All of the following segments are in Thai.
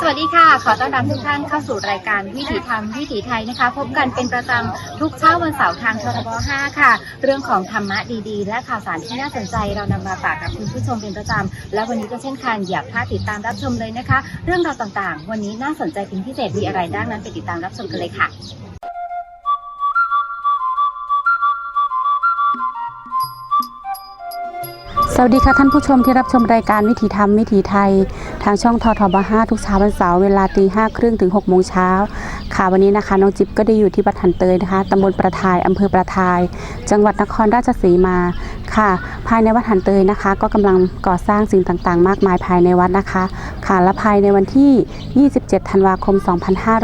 สวัสดีค่ะ ขอต้อนรับทุกท่านเข้าสู่รายการวิถีธรรมวิถีไทยนะคะ พบกันเป็นประจำทุกเช้าวันเสาร์ทางทรบ5ค่ะ เรื่องของธรรมะดีๆ และข่าวสารที่น่าสนใจเรานำมาฝากกับคุณผู้ชมเป็นประจำและวันนี้ก็เช่นกันอย่าพลาดติดตามรับชมเลยนะคะ เรื่องราวต่างๆ วันนี้น่าสนใจเป็นพิเศษมีอะไรด้างนั้นไปติดตามรับชมกันเลยค่ะ สวัสดีค่ะท่านผู้ชมที่รับชมรายการวิถีธรรมวิถีไทย ทางช่องททบ5ทุกเช้าวันเสาร์เวลาตีห้าครึ่งถึง6โมงเช้าค่ะวันนี้นะคะน้องจิ๊บก็ได้อยู่ที่วัดหันเตยนะคะตำบลประทายอำเภอประทาย จังหวัดนครราชสีมาค่ะ ภายในวัดหันเตยนะคะ ก็กำลังก่อสร้างสิ่งต่างๆ มากมายภายในวัดนะคะค่ะและภายในวันที่ 27 ธันวาคม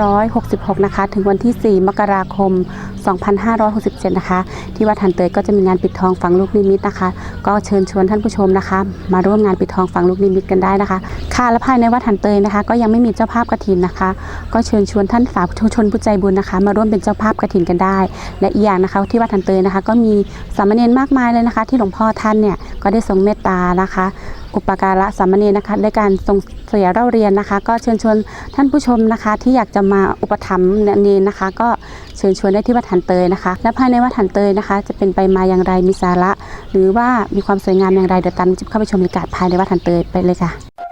2566 นะคะ ถึงวันที่ 4 มกราคม 2567 นะคะ ที่วัดหันเตยก็จะมีงานปิดทองฝังลูกนิมิตนะคะ ก็เชิญชวนท่านผู้ชมนะคะ มาร่วมงานปิดทองฝังลูกนิมิตกันได้นะคะ ค่ะและภายในวัดหันเตยนะคะ ก็ยังไม่มีเจ้าภาพกระถินนะคะ ก็เชิญชวนท่านสาธุชนผู้ใจบุญนะคะ มาร่วมเป็นเจ้าภาพกระถินกันได้ และอีกอย่างนะคะที่วัดหันเตยนะคะ ก็มีสามเณรมากมายเลยนะคะ ที่หลวงพ่อท่านเนี่ยก็ได้ทรงเมตตานะคะ อุปการะสามเณรนะคะด้วยการทรงเสียเล่าเรียนนะคะ ก็เชิญชวนท่านผู้ชมนะคะ ที่อยากจะมาอุปถัมภ์เนรนะคะ ก็เชิญชวนได้ที่วัดหันเตยนะคะ และภายในวัดหันเตยนะคะ จะเป็นไปมาอย่างไรมีสาระ หรือว่ามีความสวยงามอย่างไรเดี๋ยวตามจิบเข้าไปชมบรรยากาศภายในวัดหันเตยไปเลยค่ะ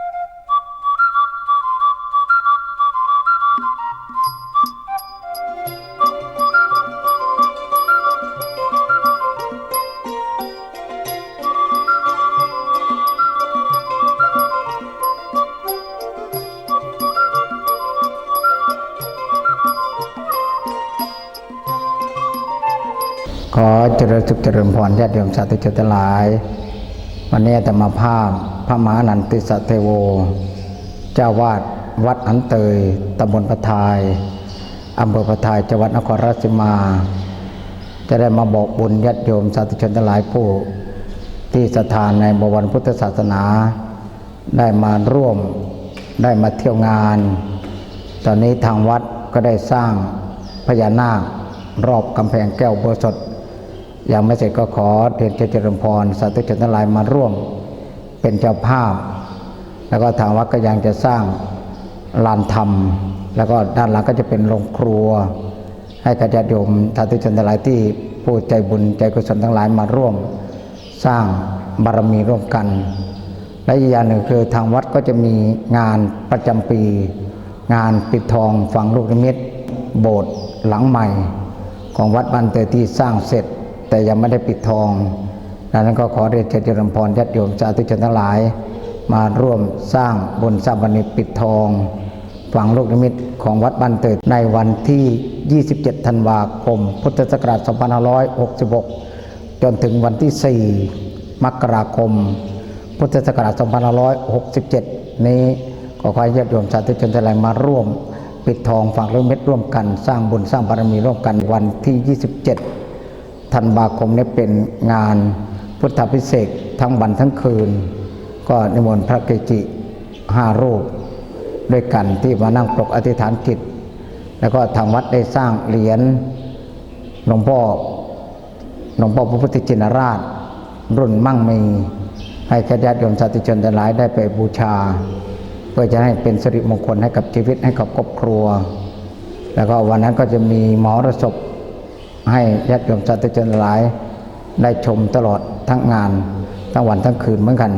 ริญสุขเจริญพรญาติโยมสาธุชนทั้งหลาย วันนี้อาตมาภาพพระมหานันติสตเทโว เจ้าวาดวัดอันเตยตำบลพระทายอำเภอพระทายจังหวัดนครราชสีมา จะได้มาบอกบุญญาติโยมสาธุชนทั้งหลายผู้ ที่สถานในบวรพุทธศาสนา ได้มาร่วมได้มาเที่ยวงาน ตอนนี้ทางวัดก็ได้สร้างพญานาครอบกำแพงแก้วโบสถ ยังไม่เสร็จก็ขอเรียนเจริญพรสาธุชนทั้งหลายมาร่วมเป็นเจ้าภาพ แล้วก็ทางวัดก็ยังจะสร้างลานธรรม แล้วก็ด้านหลังก็จะเป็นโรงครัว ให้กระญาติโยมสาธุชนทั้งหลายที่ผู้ใจบุญใจกุศลทั้งหลายมาร่วม สร้างบารมีร่วมกัน และอีกอย่างหนึ่งคือทางวัดก็จะมีงานประจำปี งานปิดทองฝังลูกนิมิตโบสถ์หลังใหม่ ของวัดบ้านเตยที่สร้างเสร็จ แต่ยังไม่ได้ปิดทองดังนั้นก็ขอเรียนเชิญจริญพรญาติโยมสาธุชนทั้งหลาย มาร่วมสร้างบนสร้างบันปิดทอง ฝังลูกนิมิตของวัดบ้านเตยในวันที่ 27 ธันวาคม พุทธศักราช 2566 จนถึงวันที่ 4 มกราคม พุทธศักราช 2567 นี้ก็ขอให้ญาติโยมสาธุชนทั้งหลายมาร่วม ปิดทองฝังลูกนิมิตร่วมกัน สร้างบุญสร้างบารมีร่วมกันวันที่ 27 ธันวาคมนี้เป็นงานพุทธพิเศษทั้งวันทั้งคืน ก็นิมนต์พระเกจิห้ารูป ด้วยกันที่มานั่งปลกอธิษฐานจิตแล้วก็ทางวัดได้สร้างเหรียญหลวงพ่อหลวงพ่อพระพุทธจินราช รุ่นมั่งมี ให้ขญาติโยมสาธุชนทั้งหลายได้ไปบูชา เพื่อจะให้เป็นสิริมงคลให้กับชีวิตให้กับครอบครัว แล้วก็วันนั้นก็จะมีหมอรสพ ให้ญาติโยมสาธุชนหลายได้ชมตลอดทั้งงานทั้งวันทั้งคืนเหมือนกัน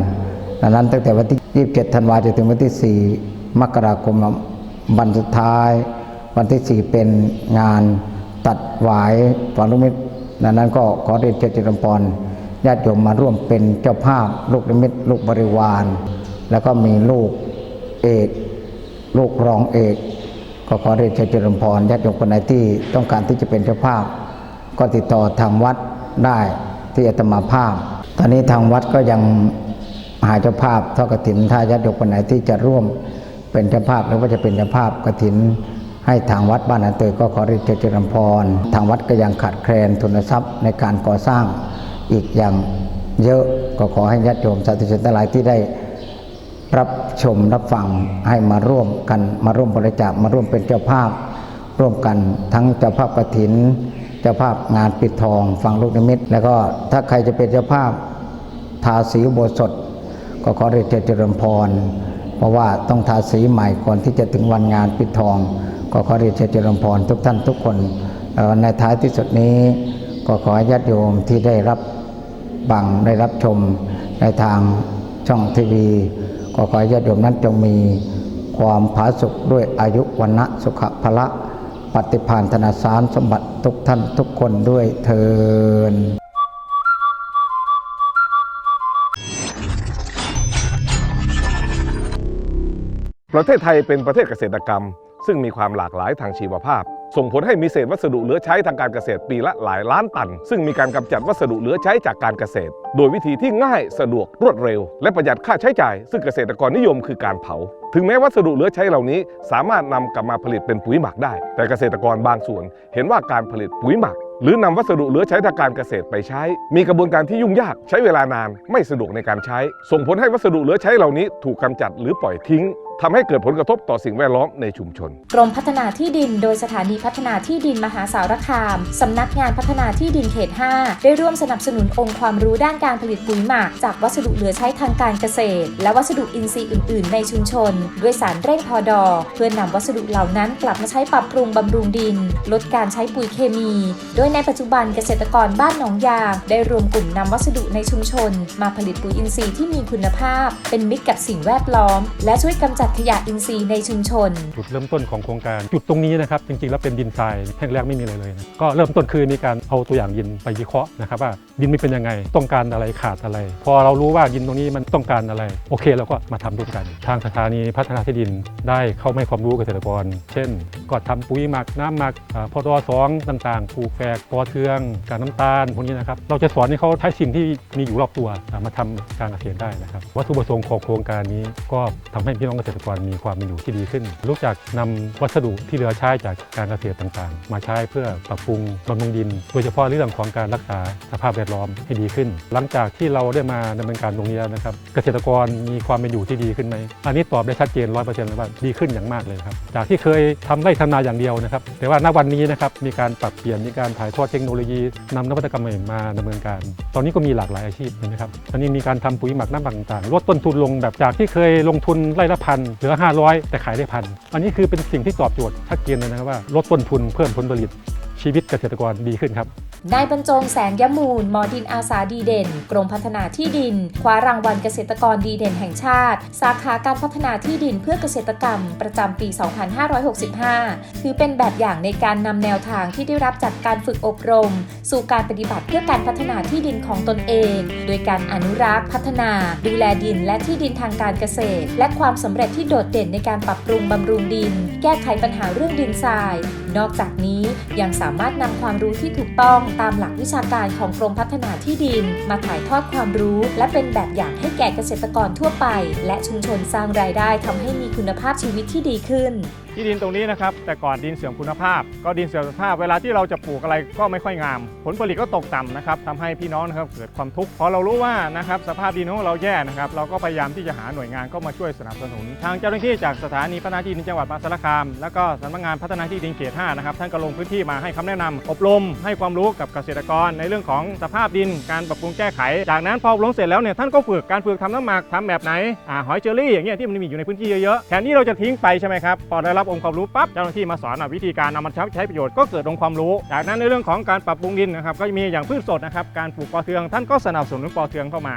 ดังนั้นตั้งแต่วันที่ 27 ธันวาจนถึงวันที่ 4 มกราคมวันสุดท้าย วันที่ 4 เป็นงานตัดหวายฝังลูกมิตรดังนั้นก็ขอเรียนเชิญจริญพรญาติโยมมาร่วมเป็นเจ้าภาพลูกนิมิตลูกบริวาร แล้วก็มีลูกเอกลูกรองเอก ก็ขอเรียนเชิญจริญพรญาติโยมคนไหนที่ต้องการที่จะเป็นเจ้าภาพ ก็ติดต่อทางวัดได้ที่อาตมาภาพ ตอนนี้ทางวัดก็ยังหาเจ้าภาพทอดกฐินถ้าญาติโยมคนไหนที่จะร่วมเป็นเจ้าภาพหรือว่าจะเป็นเจ้าภาพกฐิน ให้ทางวัดบ้านอันเตยก็ขอเรียนเจริญพร ทางวัดก็ยังขาดแคลนทุนทรัพย์ในการก่อสร้างอีกอย่างเยอะก็ขอให้ญาติโยมสาธุชนทั้งหลายที่ได้รับชมรับฟังให้มาร่วมกันมาร่วมบริจาคมาร่วมเป็นเจ้าภาพ ร่วมกันทั้งเจ้าภาพกฐิน เจ้าภาพงานปิดทองฟังลูกนิมิต แล้วก็ถ้าใครจะเป็นเจ้าภาพทาสีโบสถก็ขอเรียนเจริญพร เพราะว่าต้องทาสีใหม่ก่อนที่จะถึงวันงานปิดทอง ก็ขอเรียนเจริญพรทุกท่านทุกคนในท้ายที่สุดนี้ก็ขอญาติโยมที่ได้รับบังได้รับชมในทางช่องทีวี ก็ขอญาติโยมนั้นจงมีความผาสุกด้วยอายุวันนะสุขภละ ปฏิภาณธนาสารสมบัติทุกท่านทุกคนด้วยเทินประเทศไทยเป็นประเทศเกษตรกรรม ซึ่งมีความหลากหลายทางชีวภาพ ส่งผลให้มีเศษวัสดุเหลือใช้ทางการเกษตรปีละหลายล้านตัน ซึ่งมีการกำจัดวัสดุเหลือใช้จากการเกษตร โดยวิธีที่ง่ายสะดวกรวดเร็ว และประหยัดค่าใช้จ่าย ซึ่งเกษตรกรนิยมคือการเผา ถึงแม้วัสดุเหลือใช้เหล่านี้ สามารถนำกลับมาผลิตเป็นปุ๋ยหมักได้ แต่เกษตรกรบางส่วน เห็นว่าการผลิตปุ๋ยหมัก หรือนำวัสดุเหลือใช้ทางการเกษตรไปใช้ มีกระบวนการที่ยุ่งยากใช้เวลานาน ไม่สะดวกในการใช้ ส่งผลให้วัสดุเหลือใช้เหล่านี้ถูกกำจัดหรือปล่อยทิ้ง ทำให้เกิดผลกระทบต่อสิ่งแวดล้อมในชุมชน กรมพัฒนาที่ดิน โดยสถานีพัฒนาที่ดินมหาสารคาม สำนักงานพัฒนาที่ดินเขต 5 ได้ร่วมสนับสนุนองค์ความรู้ด้านการผลิตปุ๋ยหมัก จากวัสดุเหลือใช้ทางการเกษตร และวัสดุอินทรีย์อื่น ๆ ในชุมชน ด้วยสารเร่งพอดอ เพื่อนำวัสดุเหล่านั้นกลับมาใช้ปรับปรุงบำรุงดิน ลดการใช้ปุ๋ยเคมี โดยในปัจจุบันเกษตรกรบ้านหนองยาง ได้รวมกลุ่มนำวัสดุในชุมชน มาผลิตปุ๋ยอินทรีย์ที่มีคุณภาพ เป็นมิตรกับสิ่งแวดล้อม และช่วยกำจัดขยะอินทรีย์ในชุมชน จุดเริ่มต้นของโครงการจุดตรงนี้นะครับจริงๆแล้วเป็นดินทรายแห้งแล้งไม่มีอะไรเลยนะก็เริ่มต้นคือมีการเอาตัวอย่างดินไปวิเคราะห์นะครับว่าดินมันเป็นยังไงต้องการอะไรขาดอะไร พอเรารู้ว่าดินตรงนี้มันต้องการอะไร โอเคเราก็มาทำร่วมกัน ทางสถานีพัฒนาที่ดินได้เข้าให้ความรู้เกษตรกร เช่น ก็ทำปุ๋ยหมักน้ำหมักพอตอสองต่างๆปลูกแฝกปอเทืองการน้ำตาลพวกนี้นะครับเราจะสอนให้เขาใช้สิ่งที่มีอยู่รอบตัวมาทำการเกษตรได้นะครับวัตถุประสงค์ของโครงการนี้ก็ทำให้พี่น้องเกษตรกรมีความเป็นอยู่ที่ดีขึ้นรู้จักนำวัสดุที่เหลือใช้จากการเกษตรต่างๆ มาใช้เพื่อปรับปรุงบำรุงดิน โดยเฉพาะเรื่องของการรักษาสภาพแวดล้อมให้ดีขึ้น หลังจากที่เราได้มาดำเนินการตรงนี้แล้วนะครับ เกษตรกรมีความเป็นอยู่ที่ดีขึ้นไหมอันนี้ตอบได้ชัดเจนร้อยเปอร์เซ็นต์เลยว่าดีขึ้นอย่างมากเลยครับ จากที่เคยทำไร่ทำนาอย่างเดียวนะครับ แต่ว่าณวันนี้นะครับมีการปรับเปลี่ยนมีการถ่ายทอดเทคโนโลยีนำนวัตกรรมใหม่มาดำเนินการ ตอนนี้ก็มีหลากหลายอาชีพนะครับตอนนี้มีการทำปุ๋ยหมักน้ำต่างๆลดต้นทุนลงแบบจากที่เคยลงทุนไร่ละพันเหลือ 500 แต่ขายได้พัน อันนี้คือเป็นสิ่งที่ตอบโจทย์ชัดเจนเลยนะครับว่าลดต้นทุนเพิ่มผลผลิต ชีวิตเกษตรกรดีขึ้นครับนายบรรจงแสงยมูลมอดินอาสาดีเด่น กรมพัฒนาที่ดิน คว้ารางวัลเกษตรกรดีเด่นแห่งชาติ สาขาการพัฒนาที่ดินเพื่อเกษตรกรรม ประจำปี 2565 ถือเป็นแบบอย่างในการนำแนวทางที่ได้รับจากการฝึกอบรม สู่การปฏิบัติเพื่อการพัฒนาที่ดินของตนเอง โดยการอนุรักษ์ พัฒนา ดูแลดิน และที่ดินทางการเกษตร และความสำเร็จที่โดดเด่นในการปรับปรุงบำรุงดิน แก้ไขปัญหาเรื่องดินทราย นอกจากนี้ยังสามารถนำความรู้ที่ถูกต้องตามหลักวิชาการของกรมพัฒนาที่ดิน มาถ่ายทอดความรู้ และเป็นแบบอย่างให้แก่เกษตรกรทั่วไป และชุมชนสร้างรายได้ทำให้มีคุณภาพชีวิตที่ดีขึ้นที่ดินตรงนี้นะครับแต่ก่อนดินเสื่อมคุณภาพ ก็ดินเสื่อมคุณภาพ เวลาที่เราจะปลูกอะไรก็ไม่ค่อยงาม ผลผลิตก็ตกต่ำนะครับทำให้พี่น้องนะครับเกิดความทุกข์พอเรารู้ว่านะครับสภาพดินของเราแย่นะครับเราก็พยายามที่จะหาหน่วยงานเข้ามาช่วยสนับสนุน ทางเจ้าหน้าที่จากสถานีพัฒนาที่ดินจังหวัดมหาสารคาม แล้วก็สำนักงานพัฒนาที่ดินเขต5นะครับท่านก็ลงพื้นที่มาให้คำแนะนำอบรมให้ความรู้กับเกษตรกร ในเรื่องของสภาพดินการปรับปรุงแก้ไข จากนั้นพออบรมเสร็จแล้วเนี่ยท่านก็ฝึกการฝึกทำน้ำหมักทำแบบไหนอ่าหอยเจอรี่อย่างเงี้ยที่มันมีอยู่ในพื้นที่เยอะๆแทนที่เราจะทิ้งไปใช่ไหมครับพอได้รับองค์ความรู้ปั๊บเจ้าหน้าที่มาสอนวิธีการนำมันใช้ประโยชน์ก็เกิดองค์ความรู้ จากนั้นในเรื่องของการปรับปรุงดินนะครับก็มีอย่างพืชสดนะครับการปลูกปอเทือง ท่านก็สนับสนุนปอเทืองเข้ามา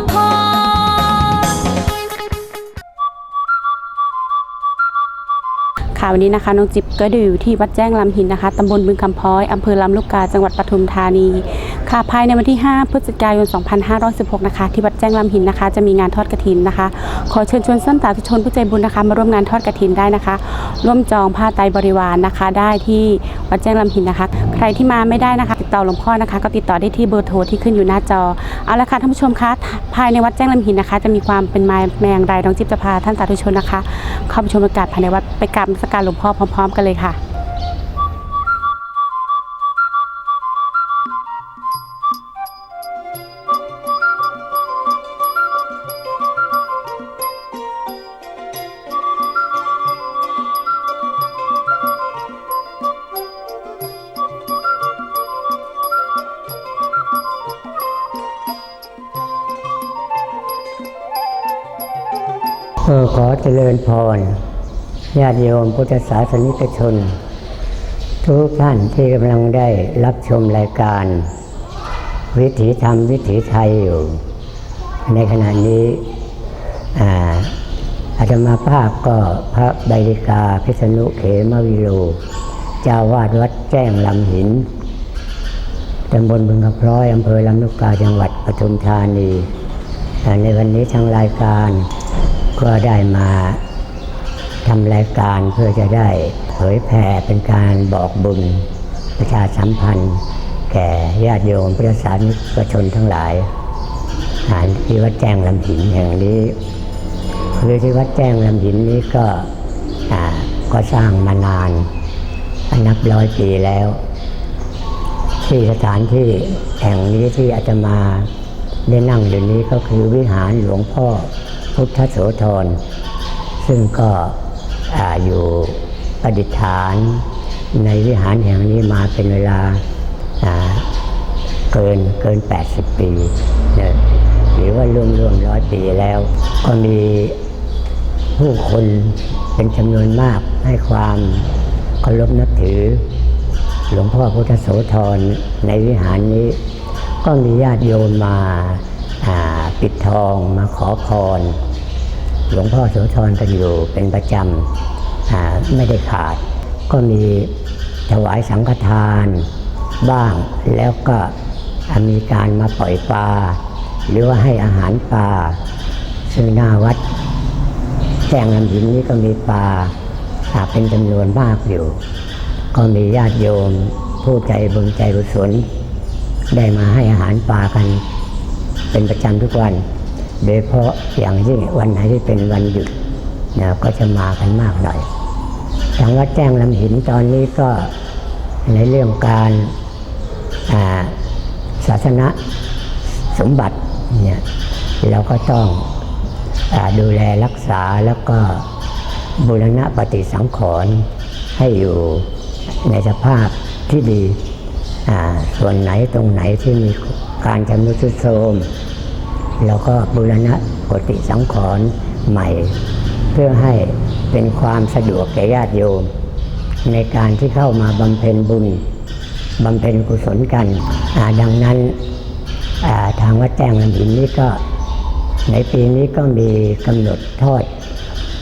ค่ะวันนี้นะคะน้องจิ๊บก็อยู่ที่วัดแจ้งลำหินนะคะตำบลบึงคำพ้อยอำเภอลำลูกกาจังหวัดปทุมธานีค่ะภายในวันที่ 5 พฤศจิกายน 2516 นะคะ ที่วัดแจ้งลำหินนะคะ จะมีงานทอดกระถินนะคะ ขอเชิญชวนท่านสาธุชนผู้ใจบุญนะคะ มาร่วมงานทอดกระถินได้นะคะ ร่วมจองผ้าไตรบริวารนะคะ ได้ที่วัดแจ้งลำหินนะคะ ใครที่มาไม่ได้นะคะ ติดต่อหลวงพ่อนะคะ ก็ติดต่อได้ที่เบอร์โทรที่ขึ้นอยู่หน้าจอเอาละค่ะท่านผู้ชมคะภายในวัดแจ้งลำหินนะคะ จะมีความเป็นมาแมงไรน้องจิ๊บจะพาท่านสาธุชนนะคะ เข้าไปชมบรรยากาศภายในวัดไปกราบการหลวงพ่อพร้อม ๆ กันเลยค่ะเออขอเจริญพร ญาติโยมพุทธศาสนิกชน ทุกท่านที่กำลังได้รับชมรายการ วิถีธรรมวิถีไทยอยู่ ในขณะนี้อาอาตมาภาพก็พระใบดิกาพิษณุเขมวิโลเจ้าวาดวัดแจ้งลำหินตำบลบึงกระพร้อยอำเภอลำลูกกาจังหวัดปทุมธานีอ่ในวันนี้ทางรายการก็ได้มา ทำรายการเพื่อจะได้เผยแผ่เป็นการบอกบุญประชาสัมพันธ์ แก่ญาติโยมพุทธศาสนิกชนทั้งหลายอ่านที่วัดแจ้งลำหินแห่งนี้คือที่วัดแจ้งลำหินนี้ก็ก็สร้างมานานนับร้อยปีแล้ว ที่สถานที่แห่งนี้ที่อาตมาได้นั่งอยู่นี้ก็คือวิหารหลวงพ่อพุทธโสธรซึ่งก็ ออยู่ประดิษฐานในวิหารแห่งนี้มาเป็นเวลาเกินเกิน 80 ปีเนี่ยหรือว่าร่วมร่วมร้อยปีแล้ว ก็มีผู้คนเป็นจำนวนมากให้ความเคารพนับถือ หลวงพ่อพุทธโสธรในวิหารนี้ ก็มีญาติโยมมาปิดทองมาขอพร หลวงพ่อโสธรกันอยู่เป็นประจำไม่ได้ขาด ก็มีถวายสังฆทานบ้าง แล้วก็มีการมาปล่อยปลาหรือว่าให้อาหารปลาซึ่งหน้าวัดแจ้งลำหินนี้ก็มีปลาอ่าเป็นจำนวนมากอยู่ ก็มีญาติโยมผู้ใจบุญใจกุศลได้มาให้อาหารปลากัน เป็นประจำทุกวัน โดยเฉพาะอย่างยิ่งวันไหนที่เป็นวันหยุดนะก็จะมากันมากหน่อยทางวัดแจ้งลำหินตอนนี้ก็ในเรื่องการาศาสนาสมบัติเนี่ยเราก็ต้องอดูแลรักษาแล้วก็บูรณะปฏิสังขรณ์ให้อยู่ในสภาพที่ดี ส่วนไหนตรงไหนที่มีการชำรุดทรุดโทรม เราก็บูรณะปฏิสังขรณ์ใหม่ เพื่อให้เป็นความสะดวกแก่ญาติโยม ในการที่เข้ามาบำเพ็ญบุญบำเพ็ญกุศลกันดังนั้นาทางวัดแจ้งลำหินนี้ก็ ในปีนี้ก็มีกำหนดทอด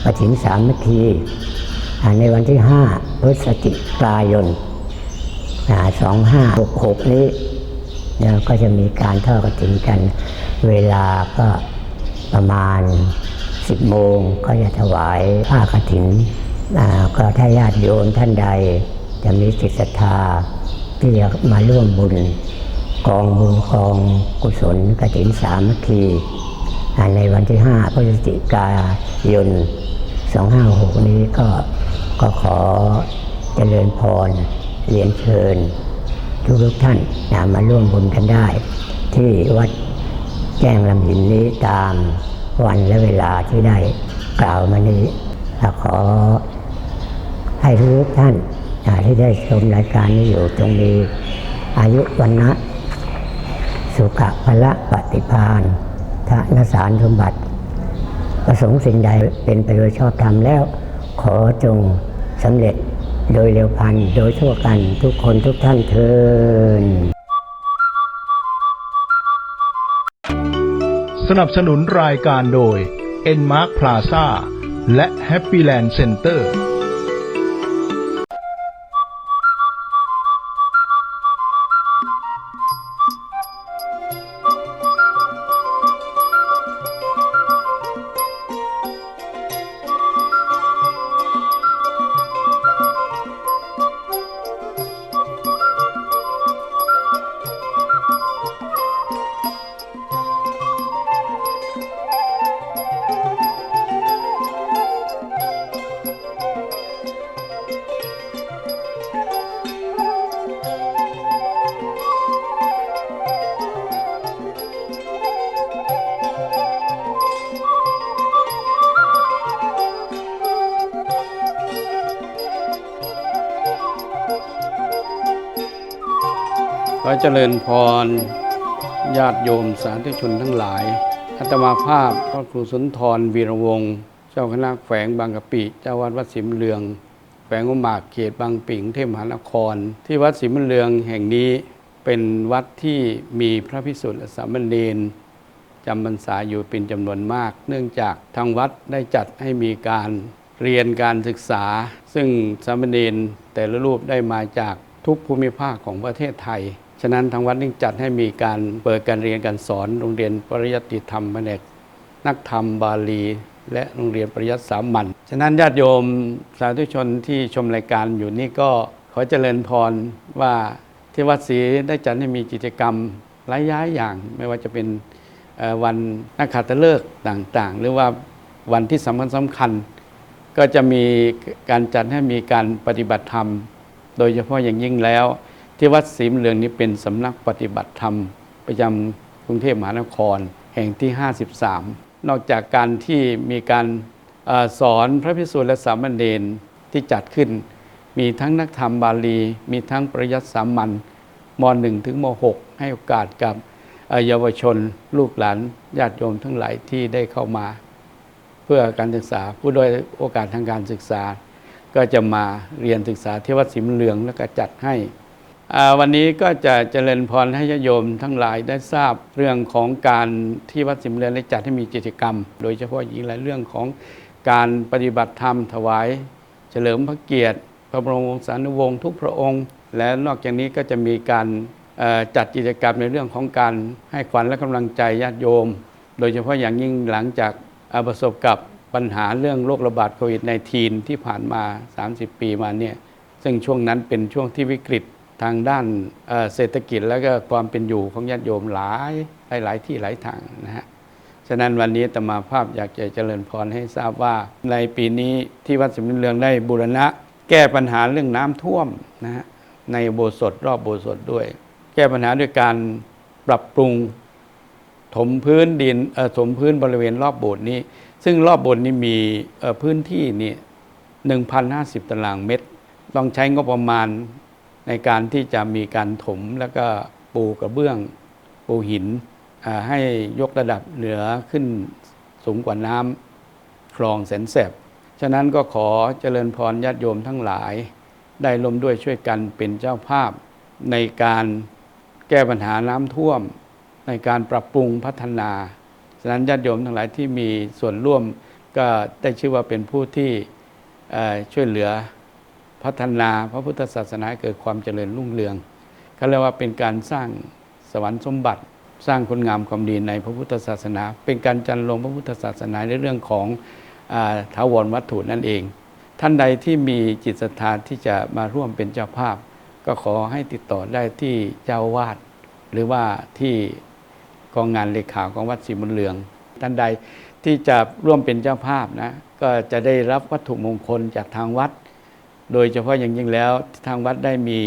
ปฐินสามัคคีในวันที่ 5 พฤศจิกายนสองห้าหกหกนี้เราก็จะมีการทอดกฐินกัน เวลาก็ประมาณ 10โมงก็จะถวายผ้ากฐินอ่าก็ถ้าญาติโยมท่านใดจะมีจิตศรัทธาที่จะมาร่วมบุญกองบุญกองกุศลกฐินสามัคคีในวันที่ 5 พฤศจิกายน 256 นี้ก็ก็ขอเจริญพรเรียนเชิญทุกทุกท่านมาร่วมบุญกันได้ ที่วัด แจ้งลำหินนี้ตามวันและเวลาที่ได้กล่าวมานี้ขอให้ทุกท่านที่ได้ชมรายการนี้อยู่ตรงนี้ อายุวันนะสุขภละปฏิพานทานสารสมบัติ ประสงค์สิ่งใดเป็นไปโดยชอบธรรมแล้ว ขอจงสำเร็จโดยเร็วพันโดยทั่วกันทุกคนทุกท่านเทิน สนับสนุนรายการโดย Enmark Plaza และ Happy Land Center เจริญพร ญาติโยมสาธุชนทั้งหลายอาตมาภาพพระครูสุนทรวีรวงศ์เจ้าคณะแขวงบางกะปิเจ้าวัดวัดสิมเลืองแขวงอุมากเขตบางปิ่งเทพมหานคร ที่วัดสิมเลืองแห่งนี้เป็นวัดที่มีพระพิสุทธิ์สามเณรจำพรรษาอยู่เป็นจำนวนมาก เนื่องจากทางวัดได้จัดให้มีการเรียนการศึกษา ซึ่งสามเณรแต่ละรูปได้มาจากทุกภูมิภาคของประเทศไทย ฉะนั้นทางวัดนิ่งจัดให้มีการเปิดการเรียนการสอนโรงเรียนปริยัติธรรมแผนกนักธรรมบาลี และโรงเรียนปริยัติสามัญฉะนั้นญาติโยมสาธุชนที่ชมรายการอยู่นี่ก็ขอเจริญพรว่าที่วัดศรีได้จัดให้มีกิจกรรมหลายย้ายอย่าง ไม่ว่าจะเป็นวันนักขัตฤกษ์ต่างๆ หรือว่าวันที่สำคัญสำคัญ ก็จะมีการจัดให้มีการปฏิบัติธรรม โดยเฉพาะอย่างยิ่งแล้ว ที่วัดศรีมเรืองนี้เป็นสำนักปฏิบัติธรรม ประจำกรุงเทพมหานครแห่งที่ 53 นอกจากการที่มีการอสอนพระพิสุและสามเณรที่จัดขึ้น มีทั้งนักธรรมบาลี มีทั้งปริยัติสามัญม .1 ถึงม .6 ให้โอกาสกับเยาวชนลูกหลานญาติโยมทั้งหลายที่ได้เข้ามา เพื่อการศึกษาผู้โดยโอกาสทางการศึกษา ก็จะมาเรียนศึกษาที่วัดศรีมะเรืองแล้วก็จัดให้ วันนี้ก็จะเจริญพรให้ญาโยมทั้งหลายได้ทราบเรื่องของการที่วัดศรีมเรืองได้จัดให้มีกิจกรรม โดยเฉพาะยิ่งหลายเรื่องของการปฏิบัติธรรมถวาย เฉลิมพระเกียรติ พระบรมวงศานุวงศ์ทุกพระองค์ และนอกจากนี้ก็จะมีการจัดกิจกรรมในเรื่องของการให้ขวัญและกำลังใจญาติโยม โดยเฉพาะอย่างยิ่งหลังจากประสบกับปัญหาเรื่องโรคระบาดโควิด -19 ที่ผ่านมา 30 ปีมาเนี่ยซึ่งช่วงนั้นเป็นช่วงที่วิกฤต ทางด้านเเศรษฐกิจและก็ความเป็นอยู่ของญาติโยมหลายหลายหลายที่หลายทางนะฮะฉะนั้นวันนี้ตมาภาพอยากจะเจริญพรให้ทราบว่าในปีนี้ที่วัดสมเด็จเรืองได้บูรณะ แก้ปัญหาเรื่องน้ำท่วมนะฮะในโบสถรอบโบสถด้วย แก้ปัญหาด้วยการปรับปรุงถมพื้นดินถมพื้นบริเวณรอบโบสถ์นี้ ซึ่งรอบโบสถ์นี้มีพื้นที่นี่1,050 ตารางเมตร ต้องใช้งบประมาณ ในการที่จะมีการถมแล้วก็ปูกระเบื้องปูหินให้ยกระดับเหนือขึ้นสูงกว่าน้ำคลองแสนแสบ ฉะนั้นก็ขอเจริญพรญาติโยมทั้งหลาย ได้ร่วมด้วยช่วยกันเป็นเจ้าภาพ ในการแก้ปัญหาน้ำท่วม ในการปรับปรุงพัฒนา ฉะนั้นญาติโยมทั้งหลายที่มีส่วนร่วมก็ได้ชื่อว่าเป็นผู้ที่ช่วยเหลือ พัฒนาพระพุทธศาสนาเกิดความเจริญรุ่งเรืองเขาเรียกว่าเป็นการสร้างสวรรค์สมบัติสร้างคุณงามความดีในพระพุทธศาสนา เป็นการจันลงพระพุทธศาสนาในเรื่องของอาถาวรวัตถุนั่นเอง ท่านใดที่มีจิตศรัทธาที่จะมาร่วมเป็นเจ้าภาพ ก็ขอให้ติดต่อได้ที่เจ้าวาด หรือว่าที่กองงานเลขาของวัดศรีบุญเรือง ท่านใดที่จะร่วมเป็นเจ้าภาพนะก็จะได้รับวัตถุมงคลจากทางวัด โดยเฉพาะอย่างยิ่งแล้วทางวัดได้มี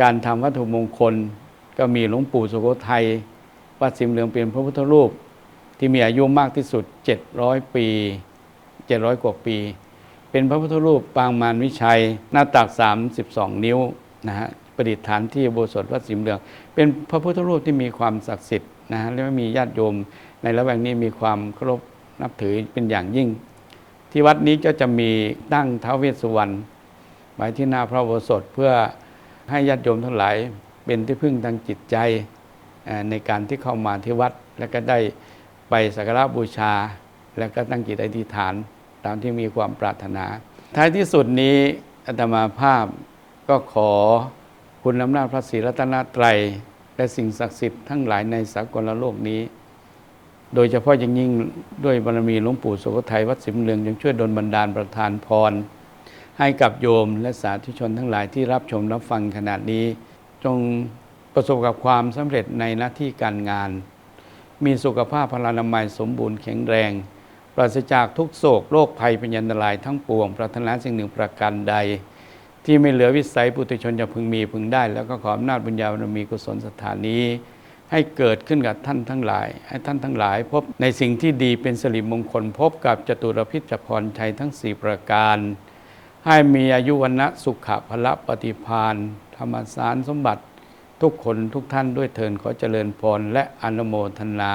การทำวัตถุมงคล ก็มีหลวงปู่สุโขทัยวัดสิมเหลืองเป็นพระพุทธรูป ที่มีอายุมากที่สุด 700 ปี 700 กว่าปี เป็นพระพุทธรูปปางมารวิชัย หน้าตัก 32 นิ้วนะฮะประดิษฐานที่โบสถวัดสิมเหลือง เป็นพระพุทธรูปที่มีความศักดิ์สิทธิ์นะฮะและมีญาติโยมในละแวกนี้มีความเคารพนับถือเป็นอย่างยิ่ง ที่วัดนี้ก็จะมีตั้งท้าวเวสสุวรรณไว้ที่หน้าพระโบสถเพื่อให้ญาติโยมทั้งหลายเป็นที่พึ่งทางจิตใจในการที่เข้ามาที่วัด และก็ได้ไปสักการะบูชา และก็ตั้งจิตอธิษฐานตามที่มีความปรารถนา ท้ายที่สุดนี้อาตมาภาพก็ขอคุณอำนาจพระศรีรัตนตรัยและสิ่งศักดิ์สิทธิ์ทั้งหลายในสากลโลกนี้ โดยเฉพาะอย่างยิ่งด้วยบารมีหลวงปู่สุโขทัยวัดสิมเหลืองยังช่วยดลบันดาลประทานพร ให้กับโยมและสาธุชนทั้งหลายที่รับชมรับฟังขนาดนี้ จงประสบกับความสำเร็จในหน้าที่การงาน มีสุขภาพพลานามัยสมบูรณ์แข็งแรง ปราศจากทุกโศกโรคภัยเป็นยันตรายทั้งปวงปรารถนาสิ่งหนึ่งประการใด ที่ไม่เหลือวิสัยปุถุชนจะพึงมีพึงได้ แล้วก็ขออำนาจบุญญาบารมีกุศลสถานนี้ ให้เกิดขึ้นกับท่านทั้งหลาย ให้ท่านทั้งหลาย พบในสิ่งที่ดีเป็นสิริมงคล พบกับจตุรพิจพรชัยทั้งสี่ประการ ให้มีอายุวันนะสุขะพละปฏิพานธรรมสารสมบัติทุกคนทุกท่านด้วยเทินขอเจริญพรและอนุโมทนา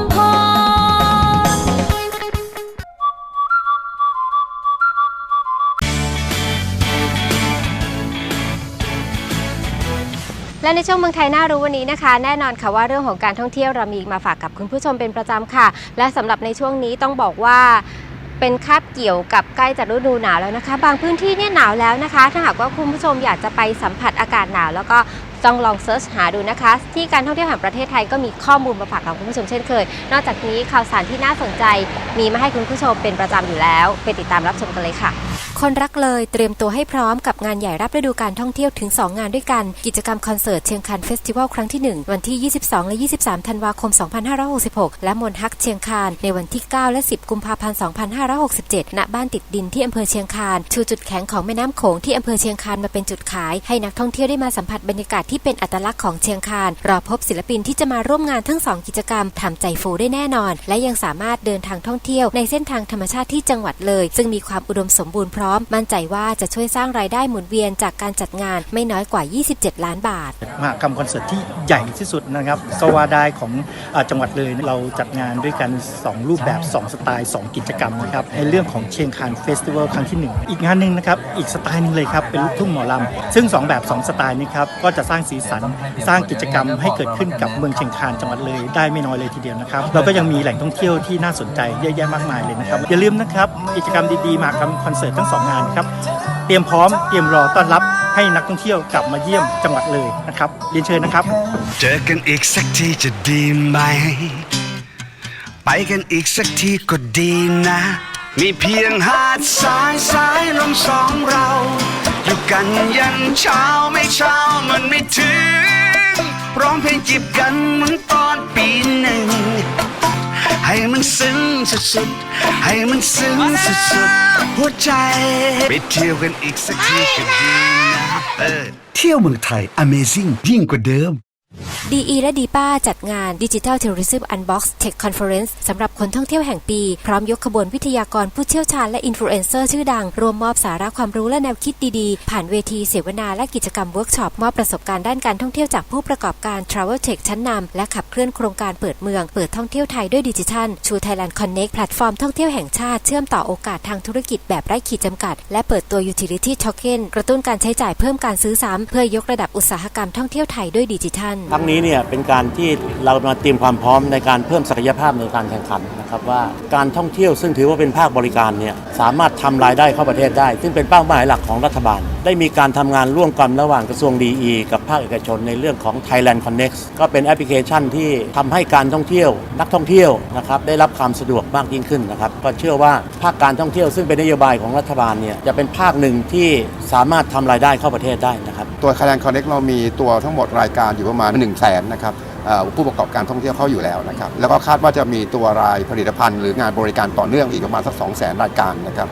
และในช่วงเมืองไทยน่ารู้วันนี้นะคะ แน่นอนค่ะว่าเรื่องของการท่องเที่ยวเรามีมาฝากกับคุณผู้ชมเป็นประจำค่ะ และสำหรับในช่วงนี้ต้องบอกว่าเป็นคาบเกี่ยวกับใกล้จะฤดูหนาวแล้วนะคะ บางพื้นที่เนี่ยหนาวแล้วนะคะ ถ้าหากว่าคุณผู้ชมอยากจะไปสัมผัสอากาศหนาว แล้วก็ต้องลองเซิร์ชหาดูนะคะ ที่การท่องเที่ยวแห่งประเทศไทยก็มีข้อมูลมาฝากกับคุณผู้ชมเช่นเคย นอกจากนี้ข่าวสารที่น่าสนใจ มีมาให้คุณผู้ชมเป็นประจำอยู่แล้ว ไปติดตามรับชมกันเลยค่ะ คนรักเลยเตรียมตัวให้พร้อมกับงานใหญ่รับฤดูการท่องเที่ยวถึง 2 งานด้วยกัน กิจกรรมคอนเสิร์ตเชียงคานเฟสติวัลครั้งที่ 1 วันที่ 22 และ 23 ธันวาคม 2566 และมนฮักเชียงคานในวันที่ 9 และ 10 กุมภาพันธ์ 2567 ณ บ้านติดดินที่อำเภอเชียงคานชูจุดแข็งของแม่น้ำโขงที่อำเภอเชียงคานมาเป็นจุดขาย ให้นักท่องเที่ยวได้มาสัมผัสบรรยากาศที่เป็นอัตลักษณ์ของเชียงคานรอพบศิลปินที่จะมาร่วมงานทั้ง 2 กิจกรรมทำใจฟูได้แน่นอน และยังสามารถเดินทางท่องเที่ยวในเส้นทางธรรมชาติที่จังหวัดเลย ซึ่งมีความอุดมสมบูรณ์พร้อมมั่นใจว่าจะช่วยสร้างรายได้หมุนเวียนจากการจัดงานไม่น้อยกว่า 27 ล้านบาท มหากรรมคอนเสิร์ตที่ใหญ่ที่สุดนะครับก็ว่าได้ของอจังหวัดเลยเราจัดงานด้วยกัน 2 รูปแบบ 2 สไตล์ 2 กิจกรรมนะครับในเรื่องของเชียงคานเฟสติวัลครั้งที่ 1 อีกงานหนึ่งนะครับอีกสไตล์หนึงเลยครับเป็นลูกทุ่งหมอลำซึ่ง 2 แบบ 2 สไตล์นี้ครับก็จะสร้างสีสันสร้างกิจกรรมให้เกิดขึ้นกับเมืองเชียงคานจังหวัดเลยได้ไม่น้อยเลยทีเดียวนะครับเราก็ยังมีแหล่งท่องเที่ยวที่น่าสนใจเยอะแยะมากมายเลยนะครับอย่าลืมนะครับกิจกรรมดีๆมากรรมคอนเสิร์ตทั้งสองงานครับ เตรียมพร้อมเตรียมรอต้อนรับให้นักท่องเที่ยวกลับมาเยี่ยมจังหวัดเลยนะครับเรียนเชิญนะครับ เจอกันอีกสักทีจะดีไหม ไปกันอีกสักทีก็ดีนะ มีเพียงหาดสายสายลมสองเรา อยู่กันยันเช้าไม่เช้ามันไม่ถึง ร้องเพลงจีบกันเหมือนตอนปีหนึ่ง ให้มันซึ้งสุดๆให้มันซึ้งสุดๆหัวใจ ไปเที่ยวกันอีกสักทีก็ดีนะเออเที่ยวเมืองไทย Amazing ยิ่งกว่าเดิม DE และดีป้าจัดงาน Digital Tourism Unbox Tech Conference สำหรับคนท่องเที่ยวแห่งปี พร้อมยกขบวนวิทยากรผู้เชี่ยวชาญและอินฟลูเอนเซอร์ชื่อดัง รวมมอบสาระความรู้และแนวคิดดีๆ ผ่านเวทีเสวนาและกิจกรรมเวิร์กช็อป มอบประสบการณ์ด้านการท่องเที่ยวจากผู้ประกอบการ Travel Tech ชั้นนำและขับเคลื่อนโครงการเปิดเมือง เปิดท่องเที่ยวไทยด้วยดิจิทัลชู Thailand Connect แพลตฟอร์มท่องเที่ยวแห่งชาติเชื่อมต่อโอกาสทางธุรกิจแบบไร้ขีดจำกัด และเปิดตัว Utility Token กระตุ้นการใช้จ่ายเพิ่มการซื้อซ้ำเพื่อยกระดับอุตสาหกรรมท่องเที่ยวไทยด้วยดิจิทัลครั้งนี้เนี่ยเป็นการที่เรามาเตรียมความพร้อมในการเพิ่มศักยภาพในการแข่งขัน ครับว่าการท่องเที่ยวซึ่งถือว่าเป็นภาคบริการเนี่ยสามารถทำรายได้เข้าประเทศได้ ซึ่งเป็นเป้าหมายหลักของรัฐบาล ได้มีการทำงานร่วมกันระหว่างกระทรวงดีกับภาคเอกชนในเรื่องของ Thailand Connect ก็เป็นแอปพลิเคชันที่ทำให้การท่องเที่ยว นักท่องเที่ยวนะครับได้รับความสะดวกมากยิ่งขึ้นนะครับก็เชื่อว่าภาคการท่องเที่ยวซึ่งเป็นนโยบายของรัฐบาลเนี่ยจะเป็นภาคหนึ่งที่สามารถทำรายได้เข้าประเทศได้นะครับตัว Thailand Connect เรามีตัวทั้งหมดรายการอยู่ประมาณ1 0 0 0 0แสนนะครับ ผู้ประกอบการท่องเที่ยวเข้าอยู่แล้วนะครับแล้วก็คาดว่าจะมีตัวรายผลิตภัณฑ์หรืองานบริการต่อเนื่องอีกประมาณสัก2 0 0แสนรายการนะครับ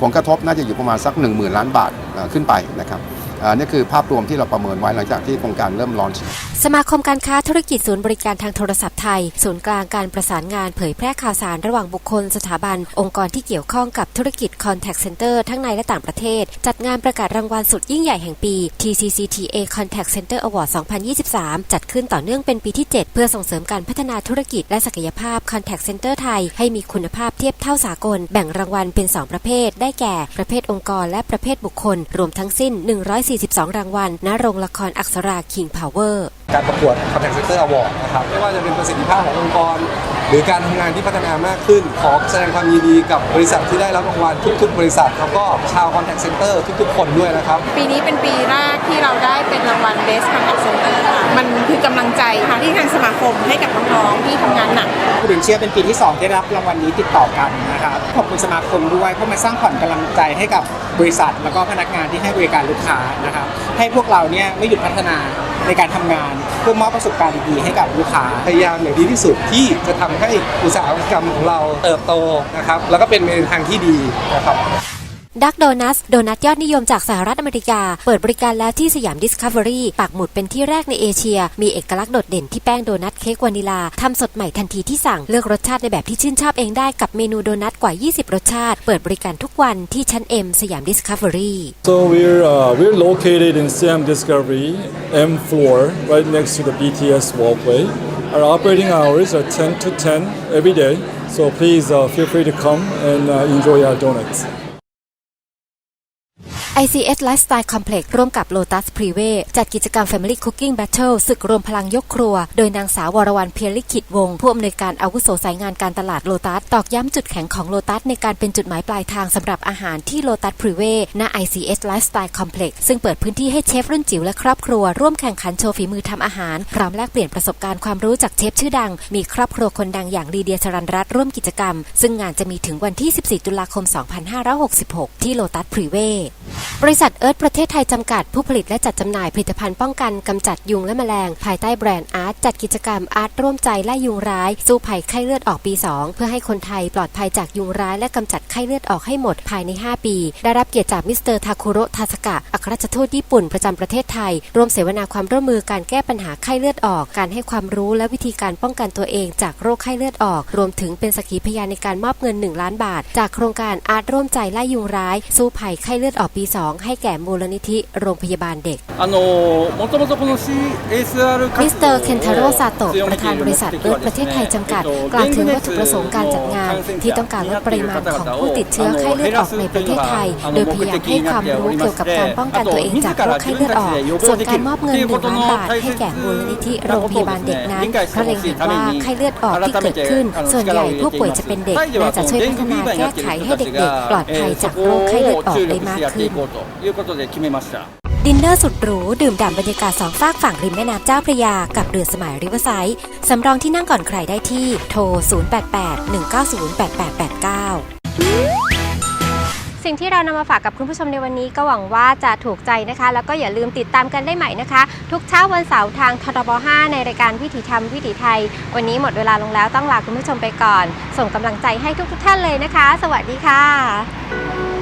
ผลกระทบน่าจะอยู่ประมาณสัก 1 0,000 ล้านบาทขึ้นไปนะครับ อ่อนี่คือภาพรวมที่เราประเมินไว้หลังจากที่โครงการเริ่มลอนช์สมาคมการค้าธุรกิจศูนย์บริการทางโทรศัพท์ไทย ศูนย์กลางการประสานงานเผยแพร่ข่าวสารระหว่างบุคคลสถาบัน องค์กรที่เกี่ยวข้องกับธุรกิจ Contact Center ทั้งในและต่างประเทศ จัดงานประกาศรางวัลสุดยิ่งใหญ่แห่งปี TCCTA Contact Center Award 2023 จัดขึ้นต่อเนื่องเป็นปีที่ 7 เพื่อส่งเสริมการพัฒนาธุรกิจและศักยภาพ Contact Center ไทย ให้มีคุณภาพเทียบเท่าสากล แบ่งรางวัลเป็น 2 ประเภท ได้แก่ ประเภทองค์กร และประเภทบุคคล รวมทั้งสิ้น42 รางวัล ณ โรงละครอักษราคิงพาวเวอร์ การประกวดคอนเทนเซอร์อเวอร์นะครับ ไม่ว่าจะเป็นประสิทธิภาพขององค์กร หรือการทำงานที่พัฒนามากขึ้น ขอแสดงความยินดีกับบริษัทที่ได้รับรางวัลทุก ๆ บริษัท แล้วก็ชาว Contact Center ทุก ๆ คนด้วยนะครับ ปีนี้เป็นปีแรกที่เราได้เป็นรางวัล Best Contact Center ค่ะมันคือกำลังใจค่ะที่ทางสมาคมให้กับน้องๆที่ทำงานหนักผู้ถึงเชียร์เป็นปีที่ 2 ที่ได้รับรางวัลนี้ติดต่อกันนะครับขอบคุณสมาคมด้วยเพราะมันสร้างขวัญกำลังใจให้กับบริษัท แล้วก็พนักงานที่ให้บริการลูกค้านะครับให้พวกเราเนี่ยไม่หยุดพัฒนาในการทำงานเพื่อมอบประสบการณ์ดีๆให้กับลูกค้าพยายามอย่างดีที่สุดที่จะทำให้อุตสาหกรรมของเราเติบโตนะครับ แล้วก็เป็นไปในทางที่ดีนะครับ ดักโดนัทโดนัทยอดนิยมจากสหรัฐอเมริกา เปิดบริการแล้วที่สยามดิสคัฟเวอรี่ปักหมุดเป็นที่แรกในเอเชีย มีเอกลักษณ์โดดเด่นที่แป้งโดนัทเค้กวานิลาทำสดใหม่ทันทีที่สั่งเลือกรสชาติในแบบที่ชื่นชอบเองได้กับเมนูโดนัทกว่า 20 รสชาติ เปิดบริการทุกวันที่ชั้น M สยามดิสคัฟเวอรี่ So we're uh, we're located in Siam Discovery M floor, right next to the BTS walkway. Our operating hours are 10 to 10 every day. So please uh, feel free to come and uh, enjoy our donuts. ICS Lifestyle Complex ร่วมกับ Lotus p r i v e จัดกิจกรรม Family Cooking Battle ศึกรวมพลังยกครัว โดยนางสาววรวรรณเพียรลิขิตวงผู้อำนวยการอาวุโสสายงานการตลาด Lotus ตอกย้ำจุดแข็งของ Lotus ในการเป็นจุดหมายปลายทางสำหรับอาหารที่ Lotus p r i v e ณ ICS Lifestyle Complex ซึ่งเปิดพื้นที่ให้เชฟรุ่นจิ๋วและครอบครัว ร่วมแข่งขันโชว์ฝีมือทำอาหาร พร้อมแลกเปลี่ยนประสบการณ์ความรู้จากเชฟชื่อดัง มีครอบครัวคนดังอย่างลีเดียสรันรัตร่วมกิจกรรม ซึ่งงานจะมีถึงวันที่ 14 ตุลาคม 2566 ที่ Lotus p r i v e บริษัทเอิร์ธประเทศไทยจำกัดผู้ผลิตและจัดจำหน่ายผลิตภัณฑ์ป้องกันกำจัดยุงและแมลง ภายใต้แบรนด์อาร์ตจัดกิจกรรมอาร์ตร่วมใจไล่ยุงร้าย สู้ภัยไข้เลือดออกปี 2 เพื่อให้คนไทยปลอดภัยจากยุงร้ายและกำจัดไข้เลือดออกให้หมดภายใน 5 ปี ได้รับเกียรติจากมิสเตอร์ทาคุโระทาสกะอัครราชทูตญี่ปุ่นประจำประเทศไทย ร่วมเสวนาความร่วมมือการแก้ปัญหาไข้เลือดออก การให้ความรู้และวิธีการป้องกันตัวเองจากโรคไข้เลือดออก รวมถึงเป็นสักขีพยานในการมอบเงิน 1 ล้านบาท จากโครงการอาร์ตร่วมใจไล่ยุงร้าย สู้ภัยไข้เลือดออกปี 2 ให้แก่มูลนิธิโรงพยาบาลเด็ก มิสเตอร์เคนทาโรซาโตะประธานบริษัทเลือดประเทศไทยจำกัด กล่าวถึงวัตถุประสงค์การจัดงาน ที่ต้องการลดปริมาณของผู้ติดเชื้อไข้เลือดออกในประเทศไทย โดยพยายามให้ความรู้เกี่ยวกับการป้องกันตัวเองจากโรคไข้เลือดออก ส่วนการมอบเงินหนึ่งล้านบาทให้แก่มูลนิธิโรงพยาบาลเด็กนั้นเขาเล็งเห็นว่าไข้เลือดออกที่เกิดขึ้น ส่วนใหญ่ผู้ป่วยจะเป็นเด็กน่าจะช่วยพัฒนาแก้ไขให้เด็กๆ ปลอดภัยจากโรคไข้เลือดออกได้มากขということで決めました。 ดินเนอร์สุดหรู ดื่มด่ำบรรยากาศสองฝากฝั่งริมแม่น้ำเจ้าพระยา กับเรือสมัยริเวอร์ไซด์สำรองที่นั่งก่อนใครได้ที่โทร 0881908889 สิ่งที่เรานำมาฝากกับคุณผู้ชมในวันนี้ก็หวังว่าจะถูกใจนะคะ แล้วก็อย่าลืมติดตามกันได้ใหม่นะคะ ทุกเช้าวันเสาร์ทางทรบ5ในรายการวิถีธรรมวิถีไทย วันนี้หมดเวลาลงแล้วต้องลาคุณผู้ชมไปก่อน ส่งกำลังใจให้ทุกๆท่านเลยนะคะ สวัสดีค่ะ